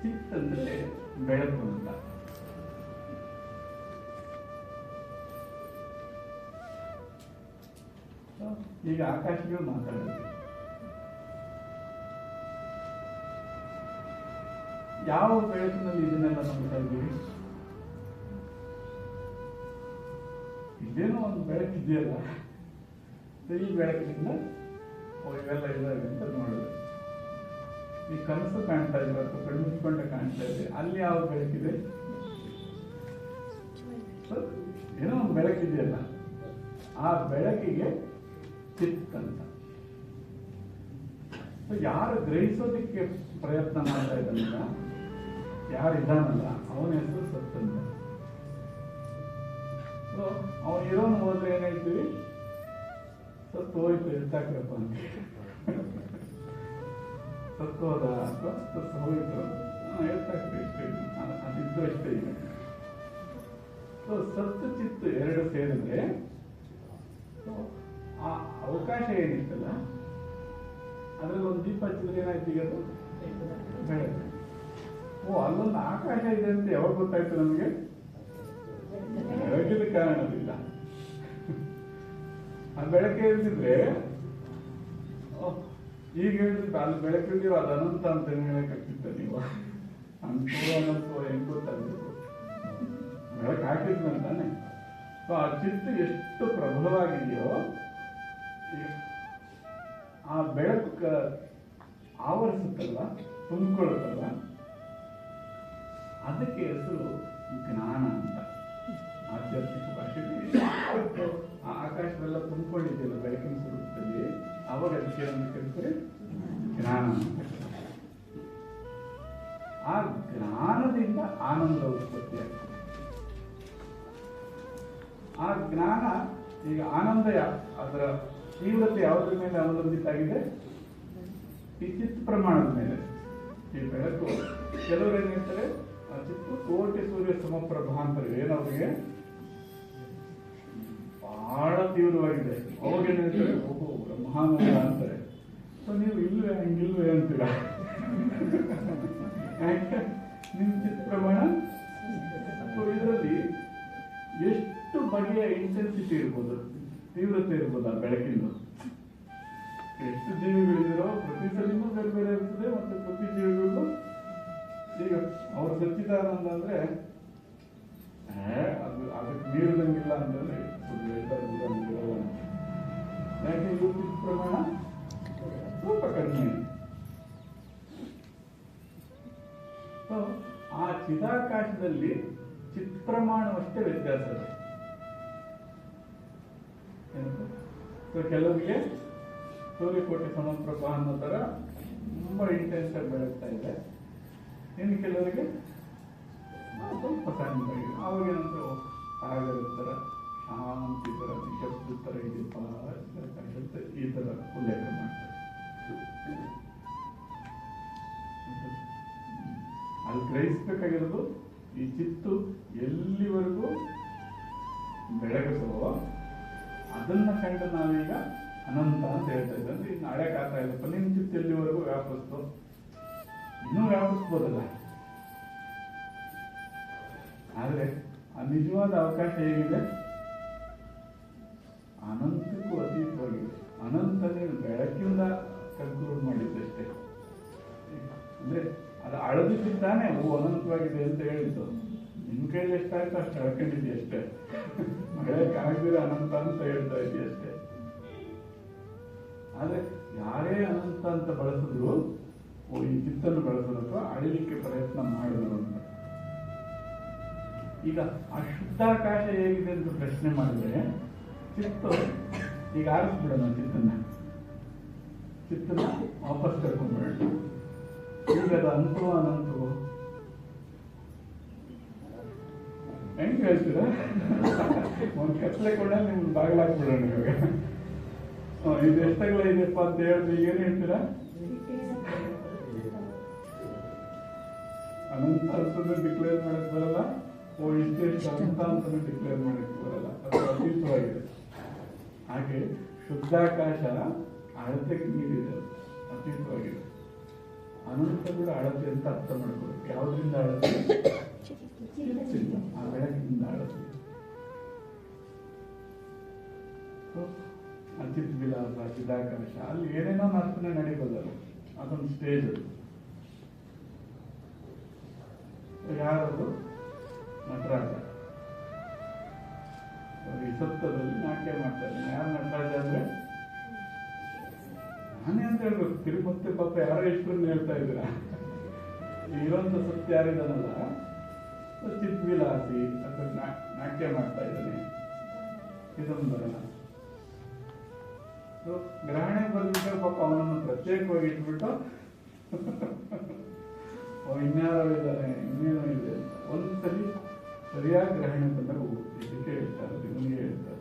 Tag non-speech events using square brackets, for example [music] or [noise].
ಚಿತ್ ಬೆಳಕು ಅಂತ ಈಗ ಆಕಾಶಗಳು ಮಾತಾಡೋದು. ಯಾವ ಬೆಳಕಿನಲ್ಲಿ ಇದನ್ನೆಲ್ಲ ನೋಡ್ತಾ ಇದೇನೋ ಒಂದು ಬೆಳಕಿದೆಯಲ್ಲ. ಈ ಬೆಳಕಿನಿಂದ ಇವೆಲ್ಲ ಇದಾವೆ ಅಂತ ನೋಡೋದು. ಈ ಕನಸು ಕಾಣ್ತಾ ಇದೆ ಅಥವಾ ಕಣ್ಮುಚ್ಕೊಂಡ ಕಾಣ್ತಾ ಇದೆ. ಅಲ್ಲಿ ಯಾವ ಬೆಳಕಿದೆ? ಏನೋ ಒಂದು ಬೆಳಕಿದೆಯಲ್ಲ ಆ ಬೆಳಕಿಗೆ ಚಿತ್ ಅಂತ. ಯಾರು ಗ್ರಹಿಸೋದಿಕ್ಕೆ ಪ್ರಯತ್ನ ಮಾಡ್ತಾ ಇದ್ದಾನಲ್ಲ, ಯಾರು ಇದ್ದಾನಲ್ಲ, ಅವನ ಹೆಸರು ಸತ್ತಂತ ಸೊ, ಅವನು ಇರೋನು ಹೋದ್ರೆ ಏನ್ ಹೇಳ್ತೀವಿ ಸತ್ತು ಹೋಯ್ತು ಅಂತ. ಸತ್ತು ಹೋದ ಅಥವಾ ಅ- ಅದಿದ್ದು ಅಷ್ಟೇ ಇದೆ. ಸೊ ಸತ್ತು ಚಿತ್ತು ಎರಡು ಸೇರಿದ್ರೆ ಆ ಅವಕಾಶ ಏನಿತ್ತಲ್ಲ, ಅದ್ರಲ್ಲಿ ಒಂದು ದೀಪ ಹಚ್ಚಿದ್ರೆ ಏನಾಯ್ತು ಈಗ ಅದು? ಓ, ಅಲ್ಲೊಂದು ಆಕಾಶ ಇದೆ ಅಂತ ಯಾವಾಗ ಗೊತ್ತಾಯ್ತು ನಮಗೆ? ಬೆಳಕಿದ ಕಾರಣವಿಲ್ಲ ಆ ಬೆಳಕೆ ಇಲ್ದಿದ್ರೆ ಈಗ ಹೇಳಿದ್ರೆ ಅಲ್ಲಿ ಬೆಳಕಿದ್ದೀವ ಅದು ಅನಂತ ಅಂತ ಕಟ್ಟಿದ್ದ ನೀವು. ಅಂತೂ ಅನಂತ ಹೆಂಗ್ ಗೊತ್ತಾಗ್ಬೇಕು? ಬೆಳಕು ಹಾಕಿದ್ಮೇಲೆ ತಾನೆ? ಸೊ ಆ ಚಿತ್ತ ಎಷ್ಟು ಪ್ರಬಲವಾಗಿದೆಯೋ, ಆ ಬೆಳಕು ಆವರಿಸುತ್ತಲ್ಲ ತುಂಬಿಕೊಳ್ಳುತ್ತಲ್ಲ ಅದಕ್ಕೆ ಹೆಸರು ಜ್ಞಾನ. ಆ ಆಕಾಶವೆಲ್ಲ ತುಂಬಿಕೊಂಡಿದೆಯಲ್ಲ ಬೆಳಕಿನ ಸ್ವರೂಪದಲ್ಲಿ ಅವಾಗ ಅದಕ್ಕೆ ಏನಂತ ಕರೀತಾರೆ ಜ್ಞಾನ ಆ ಜ್ಞಾನದಿಂದ ಆನಂದ ಉತ್ಪತ್ತಿ ಆಗ್ತದೆ. ಆ ಜ್ಞಾನ ಈಗ ಆನಂದ ಅದರ ತೀವ್ರತೆ ಯಾವುದ್ರ ಮೇಲೆ ಅವಲಂಬಿತ ಆಗಿದೆ ಪ್ರಮಾಣದ ಮೇಲೆ. ಈ ಬೆಳಕು ಕೆಲವರು ಏನ್ ಹೇಳ್ತಾರೆ? ಆ ಕೋಟಿ ಸೂರ್ಯ ಸಮಪ್ರಭಾ ಅಂತಾರೆ ಏನವ್ರಿಗೆ? ತೀವ್ರವಾಗಿದೆ. ಅವಾಗ ಮಹಾನಗರ ಅಂತಾರೆ. ಸೊ ನೀವು ಇಲ್ವೇ? ಹಂಗಿಲ್ವೇ? ಅಂತೀರ? ಯಾಕೆ? ನಿಮ್ ಚಿತ್ರ ಪ್ರಮಾಣ ಸೊ ಇದರಲ್ಲಿ ಎಷ್ಟು ಬಗೆಯ ಇಂಟೆನ್ಸಿಟಿ ಇರ್ಬೋದು? ತೀವ್ರತೆ ಇರ್ಬೋದು ಆ ಬೆಳಕಿಂದು? ಎಷ್ಟು ಜೀವಿಗಳಿದಿರೋ ಪ್ರತಿ ಸಲಿನೂ ಬೇರೆ ಬೇರೆ ಇರ್ತದೆ, ಮತ್ತು ಪ್ರತಿ ಜೀವಿಗಳಿಗೂ ಈಗ ಅವ್ರ ಸಚ್ಚಿದಾನಂದ ಅಂದ್ರೆ ಸೊ ಆ ಚಿದಾಕಾಶದಲ್ಲಿ ಚಿತ್ ಪ್ರಮಾಣವಷ್ಟೇ ವ್ಯತ್ಯಾಸ ಇದೆ. ಸೊ ಕೆಲವರಿಗೆ ಸೂರ್ಯಕೋಟೆ ಸಮಪ್ರಭಾ ಅನ್ನೋ ತರ ತುಂಬಾ ಇಂಟೆನ್ಸ್ ಆಗಿ ಬೆಳಗ್ತಾ ಇದೆ. ಇನ್ನು ಕೆಲವರಿಗೆ ಸ್ವಲ್ಪ ಸಣ್ಣ ಅವಾಗ ಏನಂದ್ರೆ ಓ, ಸಾಗರ ತರ ಶಾಂತಿ ತರ ನಿಶಬ್ದ ಥರ ಇದೆಯಪ್ಪ ಅಂತ ಈ ಥರ ಉಲ್ಲೇಖ ಮಾಡ್ತಾರೆ. ಅಲ್ಲಿ ಗ್ರಹಿಸ್ಬೇಕಾಗಿರೋದು ಈ ಚಿತ್ತು ಎಲ್ಲಿವರೆಗೂ ಬೆಳಗಿಸುವ ಅದನ್ನ ಕಂಡು ನಾವೀಗ ಅನಂತ ಅಂತ ಹೇಳ್ತಾ ಇದ್ದೆ ಅಂದ್ರೆ ಇನ್ನು ಹಳೆ ಕಾತ ಇಲ್ಲಪ್ಪ ನಿಮ್ ಚಿತ್ತು ಎಲ್ಲಿವರೆಗೂ ವ್ಯಾಪಿಸ್ತು? ಇನ್ನೂ ವ್ಯಾಪಿಸ್ಬೋದಲ್ಲ? ಆದ್ರೆ ಆ ನಿಜವಾದ ಅವಕಾಶ ಹೇಗಿದೆ? ಅನಂತಕ್ಕೂ ಅತೀತವಾಗಿದೆ ಅನಂತನೇ ಬೆಳಕಿಂದ ಕಲ್ಕೂರು ಮಾಡಿದ್ದಷ್ಟೇ ಅಂದ್ರೆ ಅದು ಅಳದಿದ್ದಾನೆ ಓ, ಅನಂತವಾಗಿದೆ ಅಂತ ಹೇಳಿದ್ದು. ನಿಮ್ಮ ಕೈಯಲ್ಲಿ ಎಷ್ಟಾಯ್ತು? ಅಷ್ಟು ಅಳ್ಕೊಂಡಿದ್ದೆ ಅಷ್ಟೇ. ಕಾಗ್ದಿರ ಅನಂತ ಅಂತ ಹೇಳ್ತಾ ಇದ್ದೆ ಅಷ್ಟೇ. ಆದ್ರೆ ಯಾರೇ ಅನಂತ ಅಂತ ಬಳಸಿದ್ರು, ಓ, ಈ ಚಿತ್ತನ್ನು ಬಳಸಿದ್ರು ಅಥವಾ ಅಳಿಲಿಕ್ಕೆ ಪ್ರಯತ್ನ ಮಾಡಿದ್ರು ಅಂತ. ಈಗ ಅಶುದ್ಧಾಕಾಶ ಶುದ್ಧಾಕಾಶ ಹೇಗಿದೆ ಅಂತ ಪ್ರಶ್ನೆ ಮಾಡಿದ್ರೆ ಚಿತ್ತು ಈಗ ಆರಿಸ್ಬಿಡೋಣ ಚಿತ್ತನ್ನ. ಚಿತ್ತನ್ನ ವಾಪಸ್ ಕರ್ಕೊಂಡ್ಬಿಡೋಣ ಈಗ ಅದು ಅಂತು ಅನಂತು ಹೆಂಗ್ ಹೇಳ್ತೀರಾ? ಒಂದ್ ಕತ್ಲೆ ಕೂಡ ನಿಮ್ ಬಾಗ್ಲಾಕ್ಬಿಡೋಣ ಇವಾಗ. ಇದು ಎಷ್ಟಗಳ ಇದೆಯಪ್ಪ ಅಂತ ಹೇಳಿದ್ರೆ ಏನು ಹೇಳ್ತೀರಾ? ಅನಂತ ಅರ್ಥದ ಡಿಕ್ಲೇರ್ ಮಾಡಕ್ ಬರಲ್ಲ? ಓ ಇಷ್ಟೆಷ್ಟು ಅನಂತ ಅಂತಾನು ಡಿಕ್ಲೇರ್ ಮಾಡಿ ಬರಲ್ಲ ಅದು ಅತೀತವಾಗಿದೆ ಹಾಗೆ ಶುದ್ಧಾಕಾಶ ಅಳತೆಗೆ ಮೀರಿದೆ. ಅತೀತವಾಗಿದೆ ಅನಂತ ಕೂಡ ಅಳತೆ ಅಂತ ಅರ್ಥ ಮಾಡ್ಕೋಬೇಕು ಯಾವುದರಿಂದ ಅಳತೆ ಆ ಬೆಳಕಿನಿಂದ ಅಳತೆ ಅಚಿತ್ ವಿಲಾಸ ಚಿದಾಕಾಶ ಅಲ್ಲಿ ಏನೇನೋ ನರ್ತನೆ ನಡೀಬೋದಲ್ಲ. ಅದೊಂದು ಸ್ಟೇಜ್ ಯಾರದು? ನಟರಾಜ ಅವರು ಸತ್ತದಲ್ಲಿ ನಾಟ್ಯ ಮಾಡ್ತಾರೆ. ಯಾರು ನಟರಾಜ ಅಂದ್ರೆ? ನಾನೇ ಅಂತ ಹೇಳ್ಬೇಕು. ತಿರುಪತಿ ಪಾಪ ಯಾರೋ ಇಷ್ಟರನ್ನ ಹೇಳ್ತಾ ಇದ್ದೀರಾ? ಇರೋಂಥ ಸತ್ಯ ಯಾರಿದಾನಲ್ಲ ಚಿತ್ವಿಲಾಸಿ ಅಥವಾ ನಾಟ್ಯ ಮಾಡ್ತಾ ಇದ್ದಾನೆ. ಚಿದಂಬರನ. ಸೊ, ಗ್ರಹಣ ಬಂದ್ಬಿಟ್ಟು ಪಾಪ ಅವನನ್ನು ಪ್ರತ್ಯೇಕವಾಗಿ ಇಟ್ಬಿಟ್ಟು [laughs] ಇನ್ಯಾರೋ ಇದ್ದಾರೆ ಇನ್ನೇನೋ ಇದೆ ಒಂದ್ಸಲಿ ಸರಿಯಾಗಿ ಗ್ರಹಣ ಬಂದಾಗ ಇದಕ್ಕೆ ಹೇಳ್ತಾರೆ ಇವನಿಗೆ ಹೇಳ್ತಾರೆ